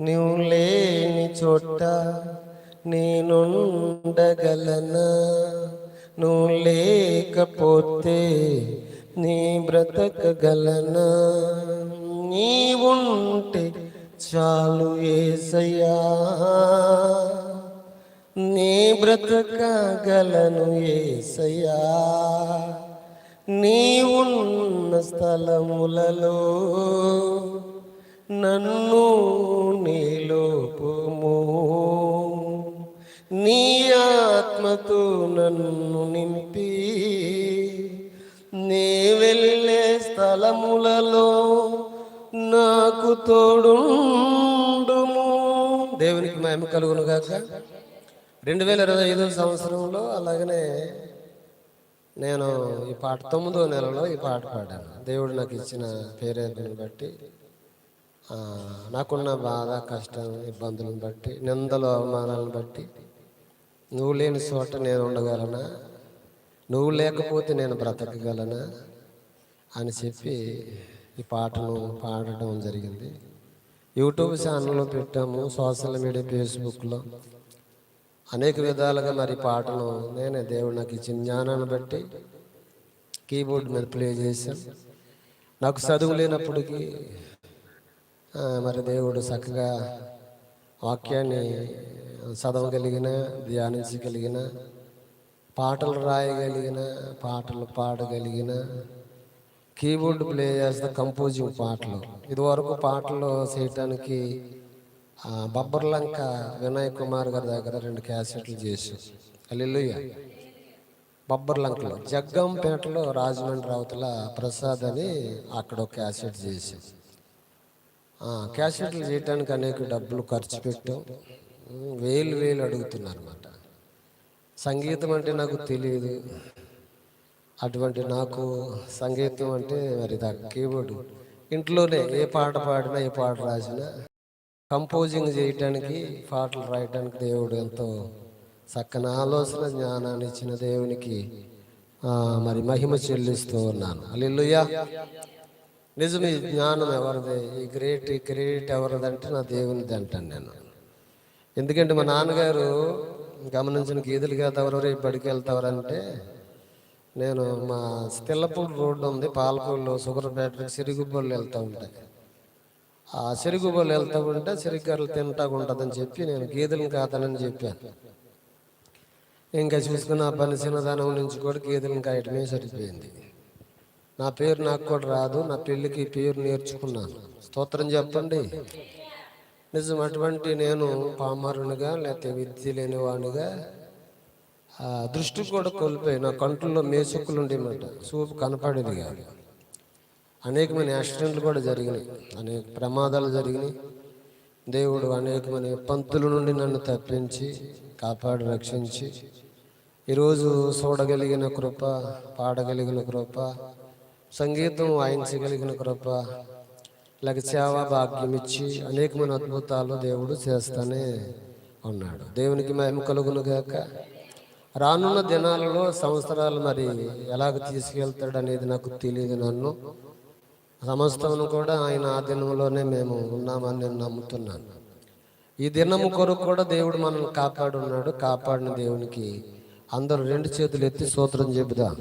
నువ్వు లేని చోట నేనుండగలనా నువ్వు లేకపోతే నీ బ్రతకగలనా? నీవుంటే చాలు ఏసయ్యా. నీ బ్రతకగలను ఏసయ్యా. నీవున్న స్థలములలో నన్ను నీలోపుము. నీ ఆత్మతో నన్ను నింపి. నీ వెళ్ళే స్థలములలో నాకు తోడుండుము. దేవునికి మేము కలుగును గాక రెండు వేల ఇరవై ఐదో సంవత్సరంలో అలాగనే నేను ఈ పాట తొమ్మిదో నెలలో ఈ పాట పాడాను. దేవుడు నాకు ఇచ్చిన పేరేపని బట్టి నాకున్న బాధ కష్టం ఇబ్బందులను బట్టి నిందలు అవమానాలను బట్టి. నువ్వు లేని చోట నేను ఉండగలనా? నువ్వు లేకపోతే నేను బ్రతకగలనా? అని చెప్పి ఈ పాటను పాడటం జరిగింది. యూట్యూబ్ ఛానల్లో పెట్టాము సోషల్ మీడియా ఫేస్బుక్లో. అనేక విధాలుగా మరి పాటను నేనే దేవుడు నాకు ఇచ్చిన జ్ఞానాన్ని బట్టి కీబోర్డ్ మీద ప్లే చేశాను. నాకు చదువు లేనప్పటికీ మరి దేవుడు చక్కగా వాక్యాన్ని చదవగలిగిన ధ్యానించగలిగిన పాటలు రాయగలిగిన పాటలు పాడగలిగిన కీబోర్డ్ ప్లే చేస్తే కంపోజింగ్ పాటలు. ఇదివరకు పాటలు చేయటానికి బబ్బర్లంక వినయ్ కుమార్ గారి దగ్గర రెండు క్యాసెట్లు చేసి అల్లెలుయ్య బబ్బర్లంకలో జగ్గంపేటలో రాజమండ్రి అవతల ప్రసాద్ అని అక్కడ ఒక క్యాసెట్ చేసి క్యాసెట్లు చేయడానికి అనేక డబ్బులు ఖర్చు పెట్టాం. వేలు వేలు అడుగుతున్నారు అనమాట సంగీతం అంటే నాకు తెలియదు అటువంటి నాకు సంగీతం అంటే మరి దా కీబోర్డు. ఇంట్లోనే ఏ పాట పాడినా ఏ పాట రాసినా కంపోజింగ్ చేయటానికి పాటలు రాయటానికి దేవుడు ఎంతో చక్కని ఆలోచన జ్ఞానాన్ని ఇచ్చిన దేవునికి మరి మహిమ చెల్లిస్తూ ఉన్నాను. అల్లుయ్యా నిజం ఈ జ్ఞానం ఎవరిది? ఈ గ్రేట్ ఈ క్రెడిట్ ఎవరిదంటే నా దేవునిది అంటాను నేను. ఎందుకంటే మా నాన్నగారు గమనించిన గీతలు కాదు ఎవరెవరు బడికి వెళ్తావరంటే నేను మా తెల్లపూడి రోడ్డు ఉంది పాలపూర్లు షుగర్ ఫ్యాక్టరీకి వెళ్తూ ఉంటాయి ఆ సిరుగుబళ్ళు వెళ్తూ ఉంటే సిరిగర్రలు తింటా ఉంటుందని చెప్పి నేను గీదెలను కాతానని చెప్పాను. ఇంకా చూసుకున్న పని చిన్నదానం నుంచి కూడా గేదెలను కాయటమే సరిపోయింది. నా పేరు నాకు కూడా రాదు నా పెళ్ళికి పేరు నేర్చుకున్నాను. స్తోత్రం చెప్పండి. నిజం అటువంటి నేను పామరునిగా లేకపోతే విద్య లేనివాడిగా ఆ దృష్టి కూడా కోల్పోయి నా కంట్లో మేసుక్కులు ఉండేమాట చూపు కనపడేది కాదు. అనేకమైన యాక్సిడెంట్లు కూడా జరిగినాయి. అనేక ప్రమాదాలు జరిగినాయి. దేవుడు అనేకమైన పంతుల నుండి నన్ను తప్పించి కాపాడి రక్షించి ఈరోజు చూడగలిగిన కృప పాడగలిగిన కృప సంగీతం వాయించగలిగిన కృప లేక సేవా భాగ్యం ఇచ్చి అనేకమైన అద్భుతాలు దేవుడు చేస్తానే ఉన్నాడు. దేవునికి మహిమ కలుగును గాక. రానున్న దినాలలో సంవత్సరాలు మరి ఎలాగ తీసుకెళ్తాడు అనేది నాకు తెలియదు నన్ను. సమస్తమును కూడా ఆయన ఆ దినంలోనే మేము ఉన్నామని నేను నమ్ముతున్నాను. ఈ దినము కొరకు కూడా దేవుడు మనల్ని కాపాడున్నాడు. కాపాడిన దేవునికి అందరూ రెండు చేతులు ఎత్తి సూత్రం చెబుదాం.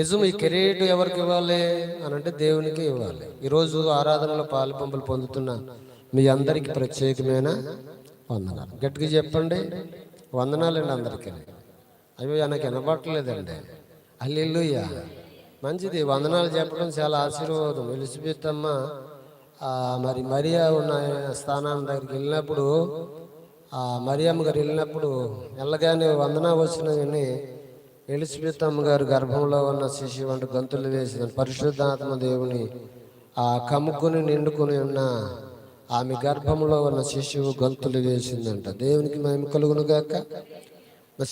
నిజం ఈ కెరీర్ ఎవరికి ఇవ్వాలి అని అంటే దేవునికి ఇవ్వాలి. ఈరోజు ఆరాధనలో పాలు పంపులు పొందుతున్న మీ అందరికీ ప్రత్యేకమైన వందనాలు. గట్టిగా చెప్పండి వందనాలండి అందరికీ. అయ్యో నాకు వినపట్టలేదండి అల్లెల్లుయ్య మంచిది వందనాలు చెప్పడం చాలా ఆశీర్వాదం. ఎలిజబెత్ అమ్మ మరి మరియా ఉన్న స్థానాల దగ్గరికి వెళ్ళినప్పుడు మరియమ్మ గారు వెళ్ళినప్పుడు వెళ్ళగానే వందన వచ్చినని ఎలిజబెత్ అమ్మగారు గర్భంలో ఉన్న శిశువు వంటి గంతులు వేసిన పరిశుద్ధాత్మ దేవుని ఆ కమ్ముకుని నిండుకుని ఉన్న ఆమె గర్భంలో ఉన్న శిశువు గంతులు వేసిందంట. దేవునికి మేము కలుగును గాక.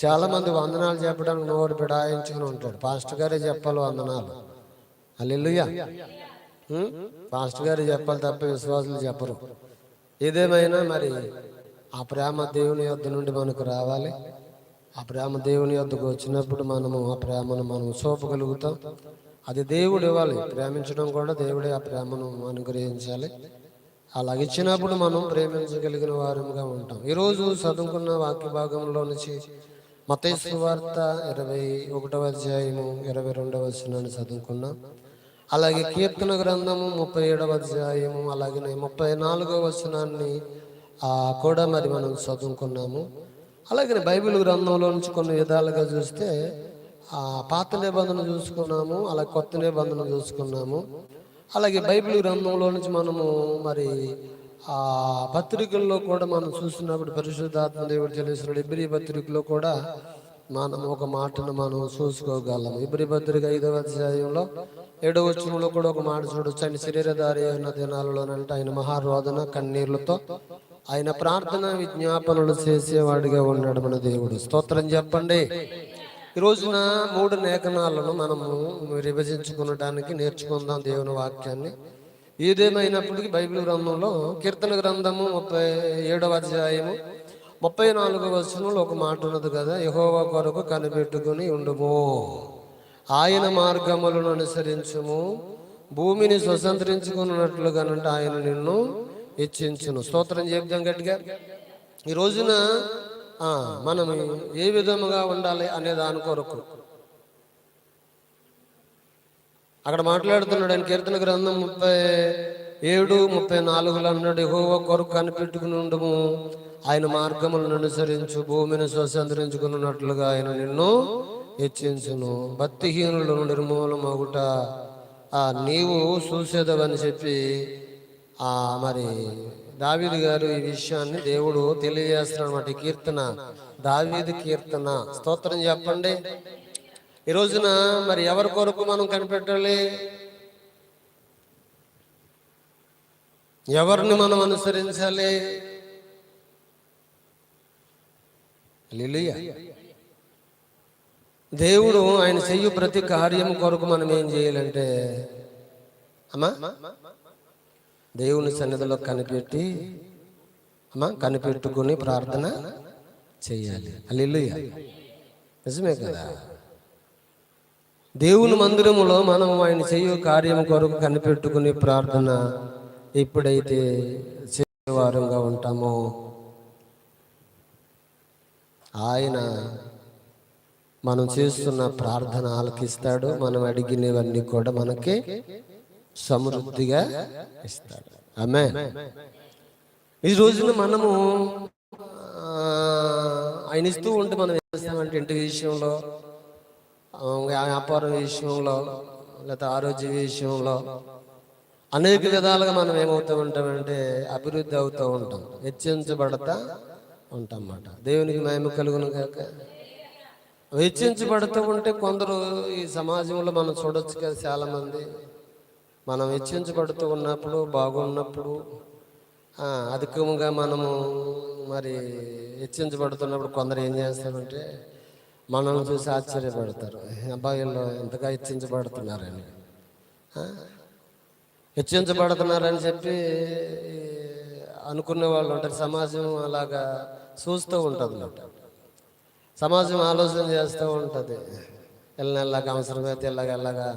చాలా మంది వందనాలు చెప్పడానికి నోరు పిడాయించుకుని ఉంటాడు పాస్టర్ గారే చెప్పాలి వందనాలు. అల్లెలుయ్యా పాస్టర్ గారు చెప్పాలి తప్ప విశ్వాసులు చెప్పరు. ఏదేమైనా మరి ఆ ప్రేమ దేవుని యొద్ధ నుండి మనకు రావాలి. ఆ ప్రేమ దేవుని వద్దకు వచ్చినప్పుడు మనము ఆ ప్రేమను మనం చూపగలుగుతాం. అది దేవుడు ఇవ్వాలి. ప్రేమించడం కూడా దేవుడే ఆ ప్రేమను అనుగ్రహించాలి. అలాగ ఇచ్చినప్పుడు మనం ప్రేమించగలిగిన వారంగా ఉంటాం. ఈరోజు చదువుకున్న వాక్య భాగంలో నుంచి మతేసు వార్త ఇరవై ఒకటవ అధ్యాయము ఇరవై రెండవ వచనాన్ని చదువుకున్నాం. అలాగే కీర్తన గ్రంథము ముప్పై ఏడవ అధ్యాయము అలాగే ముప్పై నాలుగవ వచనాన్ని ఆ, కూడా మరి మనం చదువుకున్నాము. అలాగే బైబిల్ గ్రంథంలో నుంచి కొన్ని విధాలుగా చూస్తే ఆ పాత నిబంధన చూసుకున్నాము అలాగే కొత్త నిబంధన చూసుకున్నాము. అలాగే బైబిల్ గ్రంథంలో నుంచి మనము మరి ఆ పత్రికల్లో కూడా మనం చూసినప్పుడు పరిశుద్ధాత్మ దేవుడు తెలిసిన ఇబ్రి పత్రికలో కూడా మనం ఒక మాటను మనం చూసుకోగలం. ఇబ్రి పత్రిక ఐదవ అధ్యాయంలో ఏడవ వచనంలో కూడా ఒక మాట చూడొచ్చు. ఆయన శరీరధారి అయిన దినాలలోనంటే ఆయన మహారోధన కన్నీళ్ళతో ఆయన ప్రార్థన విజ్ఞాపనలు చేసేవాడిగా ఉన్నాడు మన దేవుడు స్తోత్రం చెప్పండి. ఈ రోజున మూడు లేఖనాలను మనము విభజించుకునడానికి నేర్చుకుందాం దేవుని వాక్యాన్ని. ఏదేమైనప్పటికీ బైబిల్ గ్రంథంలో కీర్తన గ్రంథము ముప్పై ఏడవ అధ్యాయము ముప్పై నాలుగవ వచనంలో ఒక మాట ఉన్నది కదా యహోవా కొరకు కనిపెట్టుకుని ఉండుము. ఆయన మార్గములను అనుసరించుము. భూమిని స్వతంత్రించుకున్నట్లుగానంటే ఆయన నిన్ను. హెచ్చించును. స్తోత్రం చెప్దాం గట్టిగా. ఈ రోజున మనం ఏ విధముగా ఉండాలి అనే దాని కొరకు. అక్కడ మాట్లాడుతున్నాడు ఆయన కీర్తన గ్రంథం ముప్పై ఏడు ముప్పై నాలుగులో అన్నాడు ఎహోవ కొరకు కనిపెట్టుకుని ఉండము ఆయన మార్గములను అనుసరించు భూమిని స్వతంత్రించుకున్నట్లుగా ఆయన నిన్ను హెచ్చించును. భక్తిహీనులను నిర్మూలమగుట. ఆ నీవు చూసేదవని చెప్పి మరి దావీదు గారు ఈ విషయాన్ని దేవుడు తెలియజేస్తున్నాడు అన్నమాట. కీర్తన దావీదు కీర్తన. స్తోత్రం చెప్పండి. ఈ రోజున మరి ఎవరి కొరకు మనం కనిపెట్టాలి? ఎవరిని మనం అనుసరించాలి? లిలియ దేవుడు ఆయన చెయ్యు ప్రతి కార్యం కొరకు మనం ఏం చేయాలంటే అమ్మా దేవుని సన్నిధిలో కనిపెట్టి అమ్మా కనిపెట్టుకుని ప్రార్థన చేయాలి. అల్లు నిజమే కదా? దేవుని మందిరములో మనం ఆయన చేయు కార్యం కొరకు కనిపెట్టుకుని ప్రార్థన ఎప్పుడైతే చేసేవారంగా ఉంటామో ఆయన మనం చేస్తున్న ప్రార్థన ఆలకిస్తాడు. మనం అడిగినవన్నీ కూడా మనకి సమృద్ధిగా ఇస్తాడు. ఆమె ఈ రోజున మనము ఆయన ఇస్తూ ఉంటే మనం ఏం చేస్తామంటే ఇంటి విషయంలో వ్యాపారం విషయంలో లేదా ఆరోగ్య విషయంలో అనేక విధాలుగా మనం ఏమవుతూ ఉంటామంటే అభివృద్ధి అవుతూ ఉంటాం. హెచ్చించబడతా ఉంటాం అన్నమాట దేవునికి మహిమ కలుగును కాక హెచ్చించబడుతూ ఉంటే కొందరు ఈ సమాజంలో మనం చూడొచ్చు కదా చాలా మంది మనం హెచ్చించబడుతూ ఉన్నప్పుడు బాగున్నప్పుడు అధికంగా మనము మరి హెచ్చించబడుతున్నప్పుడు కొందరు ఏం చేస్తారంటే మనల్ని చూసి ఆశ్చర్యపడతారు. అబ్బాయిల్లో ఎంతగా హెచ్చించబడుతున్నారని. హెచ్చించబడుతున్నారని చెప్పి అనుకునే వాళ్ళు ఉంటారు. సమాజం అలాగా చూస్తూ ఉంటుంది అన్నమాట సమాజం ఆలోచన చేస్తూ ఉంటుంది. ఎల్లనెల్లగా అవసరమైతే ఇలాగ ఎలాగా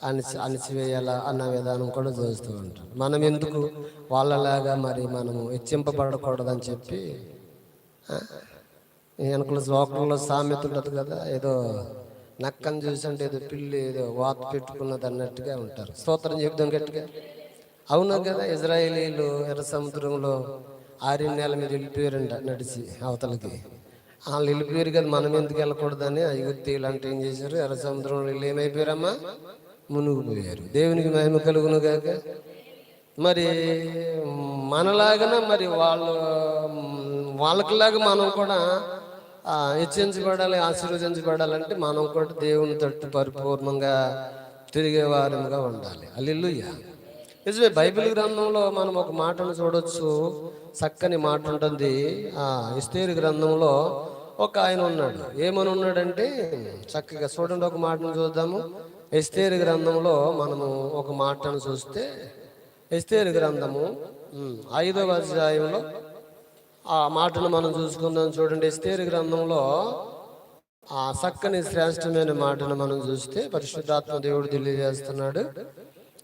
అణిచి అణిచివేయాలా అన్న విధానం కూడా చూస్తూ ఉంటాం మనం ఎందుకు వాళ్ళలాగా మరి మనము హెచ్చింపబడకూడదని చెప్పి ఆ, వెనకల సామెత ఉంటుంది కదా ఏదో నక్కని చూసి అంటే ఏదో పిల్లి ఏదో వాత పెట్టుకున్నది అన్నట్టుగా ఉంటారు. స్తోత్రం చెప్దాం గట్టిగా. అవును కదా ఇజ్రాయేలీలు ఎర్ర సముద్రంలో ఆరి నెల మీద వెళ్ళిపోయారంట నడిచి అవతలకి. వాళ్ళు వెళ్ళిపోయారు కదా మనం ఎందుకు వెళ్ళకూడదని అయుగుత్తీలు ఇలాంటి ఏం చేశారు? ఎర్ర సముద్రంలో వెళ్ళి ఏమైపోయారమ్మా? మునుగుపోయారు దేవునికి మహిమ కలుగును మరి మనలాగన మరి వాళ్ళు వాళ్ళకిలాగా మనం కూడా ఆ, హెచ్చించబడాలి ఆశీర్వదించబడాలంటే మనం కూడా దేవుని తట్టు పరిపూర్ణంగా తిరిగేవారముగా ఉండాలి. అల్లిల్లుయ్య నిజమే బైబిల్ గ్రంథంలో మనం ఒక మాటను చూడొచ్చు. చక్కని మాట ఉంటుంది. ఆ ఇస్తేరు గ్రంథంలో ఒక ఆయన ఉన్నాడు. ఏమని ఉన్నాడంటే చక్కగా చూడండి ఒక మాటను చూద్దాము. ఎస్తేరు గ్రంథంలో మనము ఒక మాటను చూస్తే ఎస్తేరు గ్రంథము ఐదవ అధ్యాయంలో ఆ మాటను మనం చూసుకుందాం చూడండి. ఎస్తేరు గ్రంథంలో ఆ చక్కని శ్రేష్టమైన మాటను మనం చూస్తే పరిశుద్ధాత్మ దేవుడు తెలియజేస్తున్నాడు.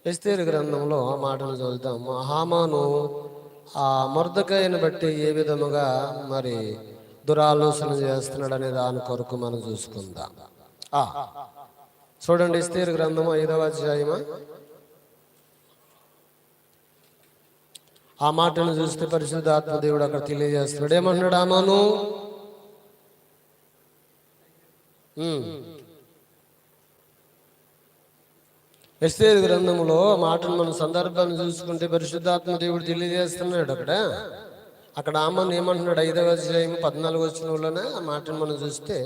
ఎస్తేరు గ్రంథంలో ఆ మాటను చదువుతాం హామాను ఆ మర్దకాయను బట్టి ఏ విధముగా మరి దురాలోచన చేస్తున్నాడు అనే దాని కొరకు మనం చూసుకుందాం. ఆ, చూడండి ఎస్తేరు గ్రంథం ఐదవ అధ్యాయమా. ఆ మాటను చూస్తే పరిశుద్ధాత్మ దేవుడు అక్కడ తెలియజేస్తున్నాడు. ఏమన్నాడు ఆమాను. ఎస్తేరు గ్రంథంలో ఆ మాటను మన సందర్భాన్ని చూసుకుంటే పరిశుద్ధాత్మ దేవుడు తెలియజేస్తున్నాడు అక్కడ. అక్కడ ఆమను ఏమంటున్నాడు ఐదవ అధ్యాయం పద్నాలుగు వచ్చినలోనే ఆ మాటను మనం చూస్తే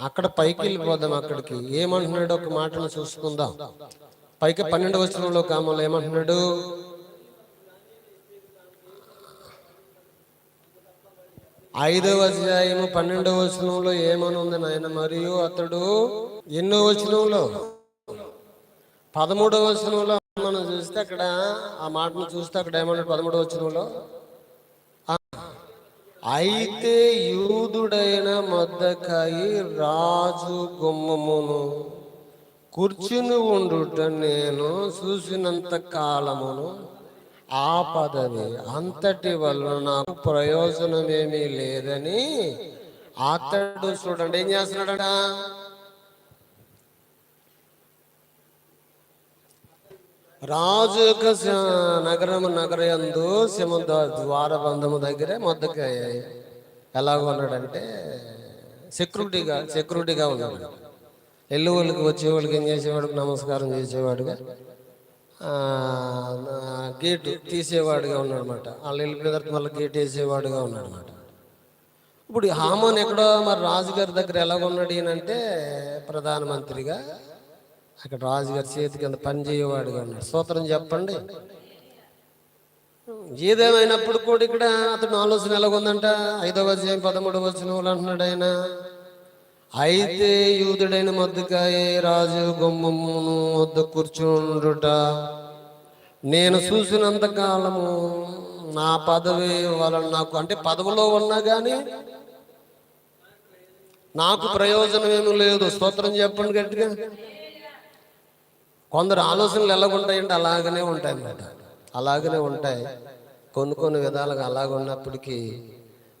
అక్కడ పైకి వెళ్ళిపోదాం అక్కడికి. ఏమంటున్నాడు ఒక మాటను చూసుకుందాం. పైకి పన్నెండు వచనంలో కామలు ఏమంటున్నాడు? ఐదవ అధ్యాయము పన్నెండవ వచనంలో ఏమనుంది నాయన? మరియు అతడు ఎన్నో వచనంలో? పదమూడవ వచనంలో మనం చూస్తే అక్కడ ఆ మాటను చూస్తే అక్కడ ఏమన్నాడు? పదమూడవ వచనంలో? అయితే యూదుడైన మద్దకాయి రాజు గుమ్మమును కూర్చుని ఉండుట నేను చూసినంత కాలమును ఆ పదవి అంతటి వల్ల నాకు ప్రయోజనమేమీ లేదని అతడు చూడండి ఏం చేస్తున్నాడట? రాజు యొక్క స- నగరము నగరయందు సింహ ద్వారబంధము దగ్గరే మొదటికి ఎలాగ ఉన్నాడంటే సెక్యూరిటీగా సెక్యూరిటీగా ఉన్నాడు. ఎల్లు వాళ్ళకి వచ్చే వాళ్ళకి ఏం చేసేవాడు? నమస్కారం చేసేవాడుగా గేటు తీసేవాడుగా ఉన్నాడనమాట వాళ్ళు వెళ్ళిపోయిన తర్వాత మళ్ళీ గేట్ వేసేవాడుగా ఉన్నాడనమాట ఇప్పుడు ఈ హామోన్ ఎక్కడో మరి రాజుగారి దగ్గర ఎలాగ ఉన్నాడు ఈయనంటే ప్రధానమంత్రిగా అక్కడ రాజుగారి చేతి కింద పనిచేయవాడుగా ఉన్నాడు సూత్రం చెప్పండి. ఏదేమైనప్పుడు కూడా ఇక్కడ అతను ఆలోచన ఎలాగుందంట? ఐదవ అధ్యాయం పదమూడు వచనంలో అంటున్నాడు ఆయన. అయితే యూదుడైన మద్దుకాయ రాజు గుమ్మమును వద్ద కూర్చుండుట. నేను చూసినంత కాలము నా పదవి వలన నాకు అంటే పదవిలో ఉన్నా కానీ నాకు ప్రయోజనం ఏమీ లేదు. స్తోత్రం చెప్పండి గట్టిగా. కొందరు ఆలోచనలు ఎలాగుంటాయంటే అలాగనే ఉంటాయి అన్నమాట. అలాగనే ఉంటాయి. కొన్ని కొన్ని విధాలుగా అలాగ ఉన్నప్పటికీ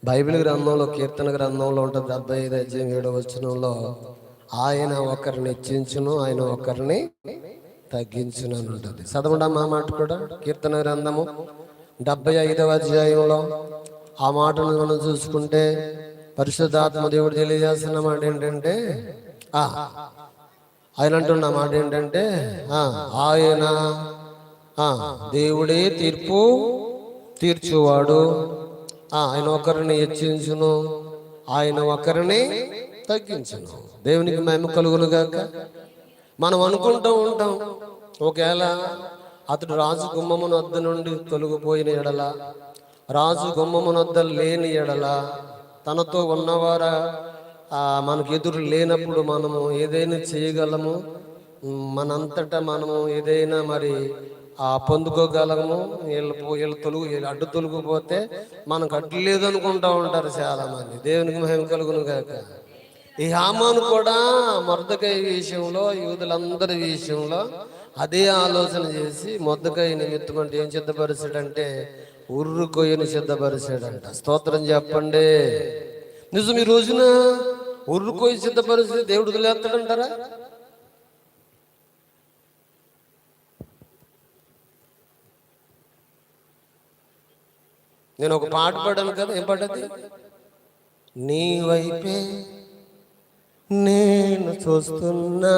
బైబిల్ గ్రంథంలో కీర్తన గ్రంథంలో ఉంటుంది. డెబ్బై ఐదు అధ్యాయం ఏడవ వచనంలో ఆయన ఒకరిని హెచ్చించును ఆయన ఒకరిని తగ్గించును అని ఉంటుంది. చదవండి ఆ మాట కూడా. కీర్తన గ్రంథము డెబ్బై ఐదవ అధ్యాయంలో ఆ మాటను మనం చూసుకుంటే పరిశుద్ధాత్మ దేవుడు తెలియజేస్తున్న మాట ఏంటంటే ఆయన అంటున్న మాట ఏంటంటే ఆయన దేవుడే తీర్పు తీర్చువాడు. ఆయన ఒకరిని హెచ్చించును ఆయన ఒకరిని తగ్గించును. దేవునికి మేము కలుగునుగాక మనం అనుకుంటూ ఉంటాం ఒకవేళ అతడు రాజు గుమ్మమున వద్ద నుండి తొలగిపోయిన ఎడల రాజు గుమ్మమున వద్ద లేని ఎడల తనతో ఉన్నవారా మనకు ఎదురు లేనప్పుడు మనము ఏదైనా చేయగలము? మనంతటా మనము ఏదైనా మరి పొందుకోగలము? వీళ్ళు పో- వీళ్ళు తొలుగు వీళ్ళు అడ్డు తొలగిపోతే మనకు అడ్డు లేదు అనుకుంటా ఉంటారు చాలామంది. దేవునికి మహిమ కలుగును కాక ఈ హామాను కూడా మొద్దకాయ విషయంలో యూదులందరి విషయంలో అదే ఆలోచన చేసి మొద్దకాయ నిమిత్తం అంటే ఏం సిద్ధపరిచాడంటే ఉర్రు కొయ్యను సిద్ధపరిచాడంట. స్తోత్రం చెప్పండి. నిజం ఈ రోజున ఉర్రు సిద్ధపరిస్తే దేవుడు వదిలేస్తాడంటారా? నేను ఒక పాట పాడాను కదా ఏం పాడది నీ వైపే నేను చూస్తున్నా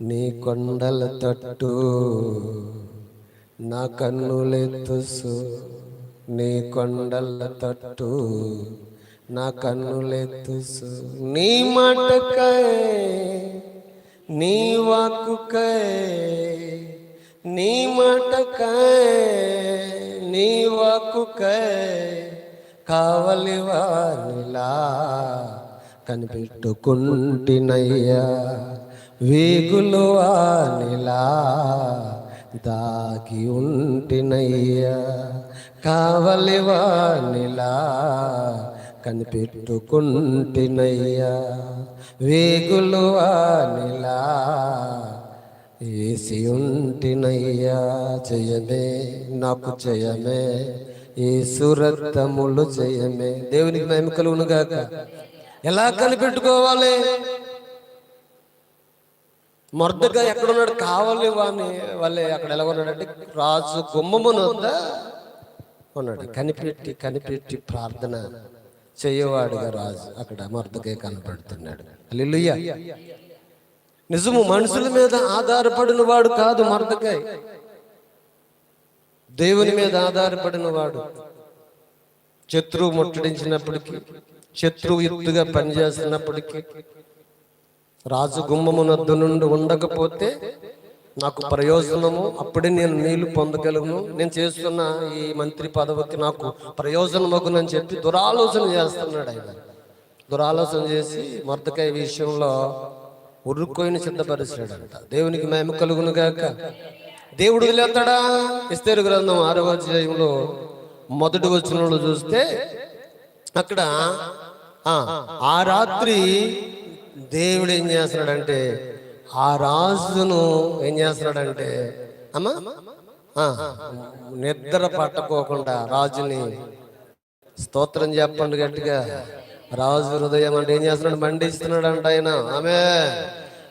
నీ కొండల తట్టు నా కన్నులెత్తుసు నీ కొండల తట్టు నా కన్నులెత్తు నీ మాటకై నీ వాక్కుకై నీ మాటకై నీ వాక్కుకై కావలి వారిలా కనిపెట్టుకుంటినయ్యా. వేగులు వానిలా దాగి ఉంటినయ్యా. కావలి కావలివానిలా కనిపెట్టుకుంటినయ్యా. వేగులు అనిలా ఏసి ఉంటినయ్యా. జయమే నాకు జయమే. ఏ సురత్తములు జయమే. దేవునికి మేము కలుగునుగాక ఎలా కనిపెట్టుకోవాలి? మొర్దగా ఎక్కడున్నాడు? కావాలి వాని వాళ్ళే అక్కడ ఎలా ఉన్నాడంటే రాజు గుమ్మమున ఉందా? ఉన్నాడు. కనిపెట్టి కనిపెట్టి ప్రార్థన. చేయవాడుగా రాజు అక్కడ మర్దకే కనపడుతున్నాడు. అల్లెలుయ్య నిజము మనుషుల మీద ఆధారపడిన వాడు కాదు మర్దకాయ్ దేవుని మీద ఆధారపడిన వాడు. శత్రువు ముట్టడించినప్పటికీ శత్రువు ఎత్తుగా పనిచేస్తున్నప్పటికీ రాజు గుమ్మమునద్దు నుండి ఉండకపోతే నాకు ప్రయోజనము అప్పుడే నేను నీళ్ళు పొందగలను. నేను చేస్తున్న ఈ మంత్రి పదవికి నాకు ప్రయోజనమగునని చెప్పి దురాలోచన చేస్తున్నాడు ఆయన. దురాలోచన చేసి మర్దకాయ విషయంలో ఉరుక్కోయిని సిద్ధపరిచాడంట. దేవునికి మేము కలుగును గాక. దేవుడు వదిలేస్తాడా? ఇస్తేరు గ్రంథం ఆరవ అధ్యాయంలో మొదటి వచ్చిన చూస్తే అక్కడ ఆ రాత్రి దేవుడు ఏం చేస్తున్నాడంటే ఆ రాజును ఏం చేస్తున్నాడంటే అమ్మా నిద్ర పట్టకోకుండా రాజుని స్తోత్రం చెప్పండి గట్టిగా. రాజు హృదయం అంటే ఏం చేస్తున్నాడు? మండిస్తున్నాడు అంట ఆయన. ఆమె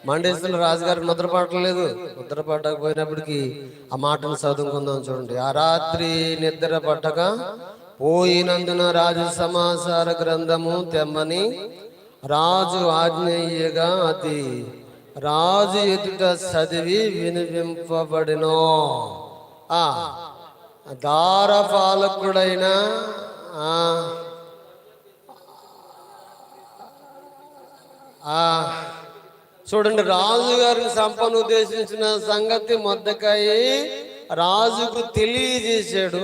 మండిస్తున్న రాజుగారికి నిద్ర పట్టలేదు ఆ మాటను చదువుకుందాం చూడండి. ఆ రాత్రి నిద్ర పట్టక పోయినందున రాజు సమాచార గ్రంథము తెమ్మని రాజు ఆజ్ఞయ్యగా అతి రాజు ఎదుట చదివి వినిపింపబడినో. ఆ దారపాలకుడైన ఆ, చూడండి రాజు గారిని సంపను ఉద్దేశించిన సంగతి మొద్దకాయి రాజుకు తెలియజేశాడు.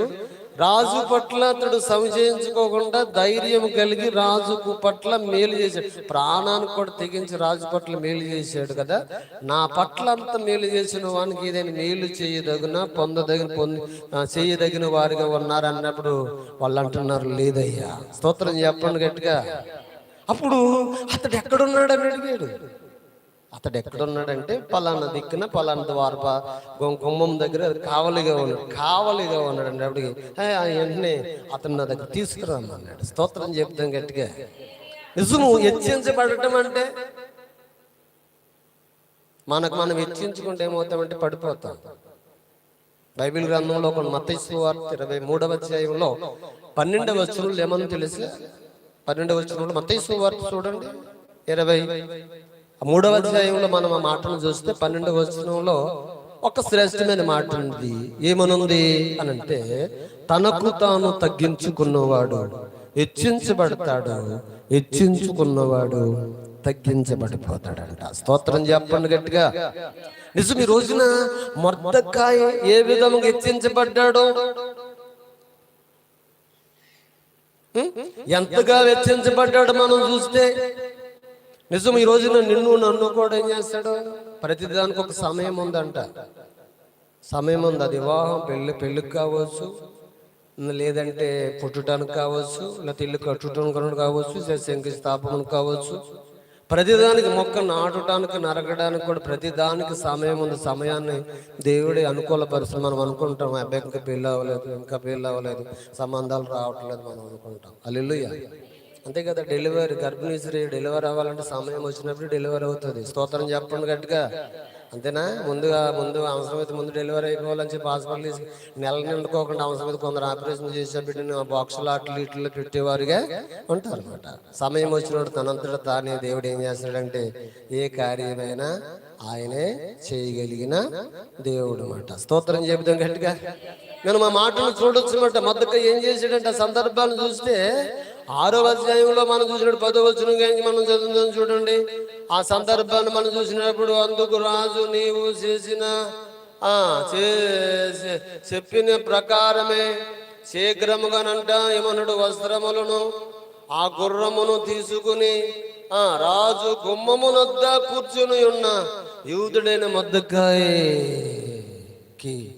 రాజు పట్ల అతడు సంశయించుకోకుండా ధైర్యం కలిగి రాజుకు పట్ల మేలు చేశాడు. ప్రాణానికి కూడా తెగించి రాజు పట్ల మేలు చేశాడు కదా. నా పట్ల అంత మేలు చేసిన వానికి ఏదైనా మేలు చేయదగిన పొందదగిన పొంది చేయదగిన వారిగా ఉన్నారు అన్నప్పుడు వాళ్ళు అంటున్నారు లేదయ్యా స్తోత్రం చెప్పండి గట్టిగా. అప్పుడు అతడు ఎక్కడున్నాడని అడిగాడు. అతడు ఎక్కడున్నాడంటే పలానా దిక్కున పలానా ద్వారప గుమ్మం దగ్గర కావలిగా ఉన్నాడు కావలిగా ఉన్నాడు అండి అప్పటికి వెంటనే అతను నా దగ్గర తీసుకురామన్నాడు స్తోత్రం చెప్తాం గట్టిగా. నిజము హెచ్చించబడటం అంటే మనకు మనం హెచ్చించుకుంటే ఏమవుతామంటే పడిపోతాం. బైబిల్ గ్రంథంలో ఒక మతైసు వార్త ఇరవై మూడవ అధ్యాయంలో పన్నెండవ వచనంలో ఏమని తెలుసు పన్నెండవ వచనంలో మతైసు వార్త చూడండి. ఇరవై మూడవ అధ్యాయంలో మనం ఆ మాటను చూస్తే పన్నెండవ వచనంలో ఒక శ్రేష్టమైన మాట ఉంది. ఏమనుంది అని అంటే తనకు తాను తగ్గించుకున్నవాడు హెచ్చించబడతాడు హెచ్చించుకున్నవాడు తగ్గించబడిపోతాడంట. స్తోత్రం చెప్పండి గట్టిగా. నిజం ఈ రోజున మొర్దకాయ ఏ విధంగా హెచ్చించబడ్డాడో? ఎంతగా హెచ్చించబడ్డాడు మనం చూస్తే? నిజం ఈ రోజున నిన్ను నన్ను కూడా ఏం చేస్తాడు? ప్రతిదానికి ఒక సమయం ఉందంట. సమయం ఉంది. అది వివాహం పెళ్ళి పెళ్ళికి కావచ్చు లేదంటే పుట్టడానికి కావచ్చు లేకపోతే ఇల్లు కట్టుటానికి కావచ్చు శంకుస్థాపన కావచ్చు. ప్రతిదానికి మొక్క నాటడానికి నరకడానికి కూడా ప్రతిదానికి సమయం ఉంది. సమయాన్ని దేవుడే అనుకూలపరుస్తుంది. మనం అనుకుంటాం అబ్బాయి ఇంకా పెళ్ళి అవ్వలేదు ఇంకా పెళ్ళి అవ్వలేదు సంబంధాలు రావట్లేదు మనం అనుకుంటాం. అల్లుయ్య అంతే కదా డెలివరీ గర్భిణీ స్త్రీ డెలివరీ అవ్వాలంటే సమయం వచ్చినప్పుడు డెలివరీ అవుతుంది. స్తోత్రం చెప్పండి గట్టిగా. అంతేనా? ముందుగా ముందు అవసరమైతే ముందు డెలివరీ అయిపోవాలని చెప్పి హాస్పిటల్ తీసి నెల నిండుకోకుండా అవసరమైతే కొందరు ఆపరేషన్ చేసే బిడ్డని బాక్సులు అట్లు ఇట్లు పెట్టేవారుగా ఉంటారు అనమాట సమయం వచ్చినప్పుడు తనంతట తానే దేవుడు ఏం చేస్తాడంటే ఏ కార్యమైనా ఆయనే చేయగలిగిన దేవుడు అనమాట స్తోత్రం చెబుతాం గట్టిగా. నేను మా మాటలు చూడొచ్చు అనమాట మొదట ఏం చేసాడంటే ఆ సందర్భాలను చూస్తే ఆరో అధ్యాయంలో మనం చూసినప్పుడు పదో వచ్చిన మనం చదువుతాం చూడండి. ఆ సందర్భాన్ని మనం చూసినప్పుడు అందుకు రాజు నీవు చేసిన ఆ చే- చెప్పిన ప్రకారమే శీఘ్రముగానంట ఏమన్నాడు? వస్త్రములను ఆ గుర్రమును తీసుకుని ఆ రాజు గుమ్మమునొద్ద కూర్చుని ఉన్న యూదుడైన మద్దకాయకి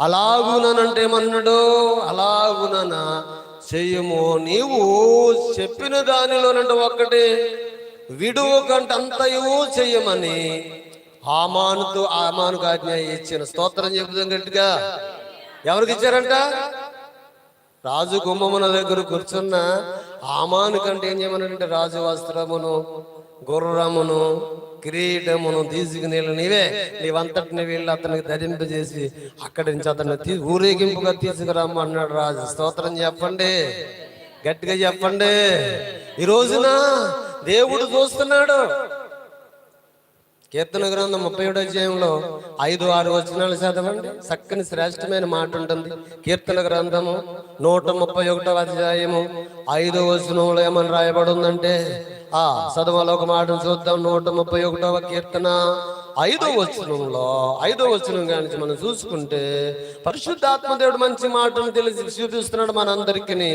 అలాగునంటే అలాగుననంటే ఏమన్నాడు? అలాగుననా? చెయ్యము నీవు చెప్పిన దానిలోనంటే ఒక్కటే. విడువు కంటే అంతయు చెయ్యమని ఆమానుతో ఆమానుకు ఆజ్ఞ ఇచ్చిన స్తోత్రం చెబుతాం గట్టిగా. ఎవరికి ఇచ్చారంట? రాజు గుమ్మమున దగ్గర కూర్చున్న ఆమాను కంటే ఏం చేయమనంటే రాజు వస్త్రమును గుర్రమును కిరీటమును తీసుకుని నీవే. నీవంతటిని వీళ్ళు అతనికి ధరింపజేసి అక్కడి నుంచి అతన్ని ఊరేగింపుగా తీసుకురామన్నాడు రాజు. స్తోత్రం చెప్పండి. గట్టిగా చెప్పండి. ఈ రోజున దేవుడు చూస్తున్నాడు. కీర్తన గ్రంథం ముప్పై ఏడు అధ్యాయంలో ఐదు ఆరు వచనాలు చదవండి. చక్కని శ్రేష్టమైన మాట ఉంటుంది. కీర్తన గ్రంథము నూట ముప్పై ఒకటో అధ్యాయము ఐదో వచనంలో ఏమని రాయబడి ఉందంటే ఆ చదవలో ఒక మాట చూద్దాం. నూట ముప్పై ఒకటవ కీర్తన ఐదో వచనంలో ఐదో వచనం కానీ మనం చూసుకుంటే పరిశుద్ధాత్మ దేవుడు మంచి మాటను తెలిసి చూపిస్తున్నాడు మనందరికీ.